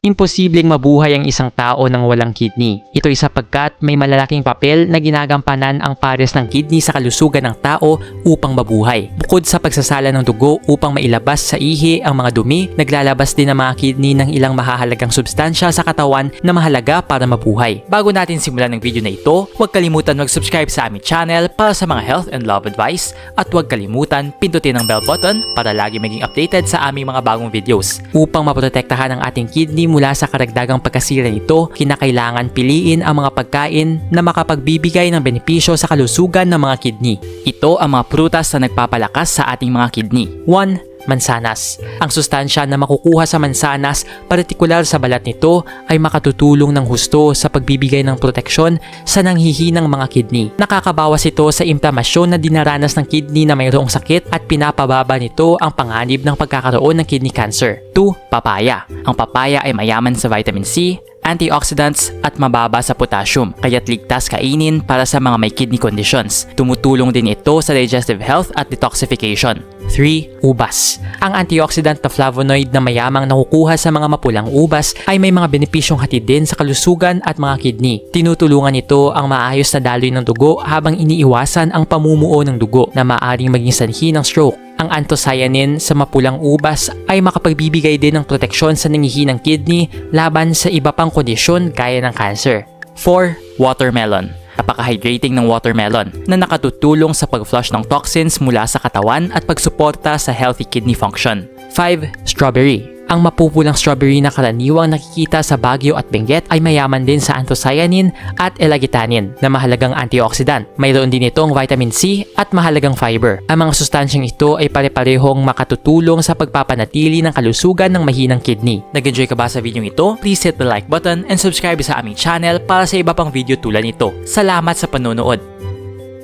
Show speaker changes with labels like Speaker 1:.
Speaker 1: Imposibleng mabuhay ang isang tao ng walang kidney. Ito ay sapagkat may malalaking papel na ginagampanan ang pares ng kidney sa kalusugan ng tao upang mabuhay. Bukod sa pagsasala ng dugo upang mailabas sa ihi ang mga dumi, naglalabas din ang mga kidney ng ilang mahahalagang substansya sa katawan na mahalaga para mabuhay. Bago natin simulan ng video na ito, huwag kalimutan mag-subscribe sa aming channel para sa mga health and love advice at huwag kalimutan pindutin ang bell button para lagi maging updated sa aming mga bagong videos. Upang maprotektahan ang ating kidney mula sa karagdagang pagkasira nito, kinakailangan piliin ang mga pagkain na makapagbibigay ng benepisyo sa kalusugan ng mga kidney. Ito ang mga prutas na nagpapalakas sa ating mga kidney. 1 mansanas. Ang sustansya na makukuha sa mansanas, partikular sa balat nito, ay makatutulong ng husto sa pagbibigay ng proteksyon sa nanghihinang mga kidney. Nakakabawas ito sa inflamasyon na dinaranas ng kidney na mayroong sakit at pinapababa nito ang panganib ng pagkakaroon ng kidney cancer. 2. Papaya. Ang papaya ay mayaman sa vitamin C, antioxidants at mababa sa potassium, kaya't ligtas kainin para sa mga may kidney conditions. Tumutulong din ito sa digestive health at detoxification. 3. Ubas. Ang antioxidant na flavonoid na mayamang nakukuha sa mga mapulang ubas ay may mga benepisyong hatid din sa kalusugan at mga kidney. Tinutulungan ito ang maayos na daloy ng dugo habang iniiwasan ang pamumuo ng dugo na maaring maging sanhi ng stroke. Ang anthocyanin sa mapulang ubas ay makapagbibigay din ng proteksyon sa nangihinang kidney laban sa iba pang kondisyon gaya ng cancer. 4. Watermelon napaka-hydrating ng watermelon na nakatutulong sa pag-flush ng toxins mula sa katawan at pagsuporta sa healthy kidney function. 5. Strawberry ang mapupulang strawberry na karaniwang nakikita sa Baguio at Benguet ay mayaman din sa anthocyanin at elagitanin na mahalagang antioxidant. Mayroon din itong vitamin C at mahalagang fiber. Ang mga sustansyang ito ay pare-parehong makatutulong sa pagpapanatili ng kalusugan ng mahinang kidney. Nag-enjoy ka ba sa video ito? Please hit the like button and subscribe sa aming channel para sa iba pang video tulad nito. Salamat sa panonood!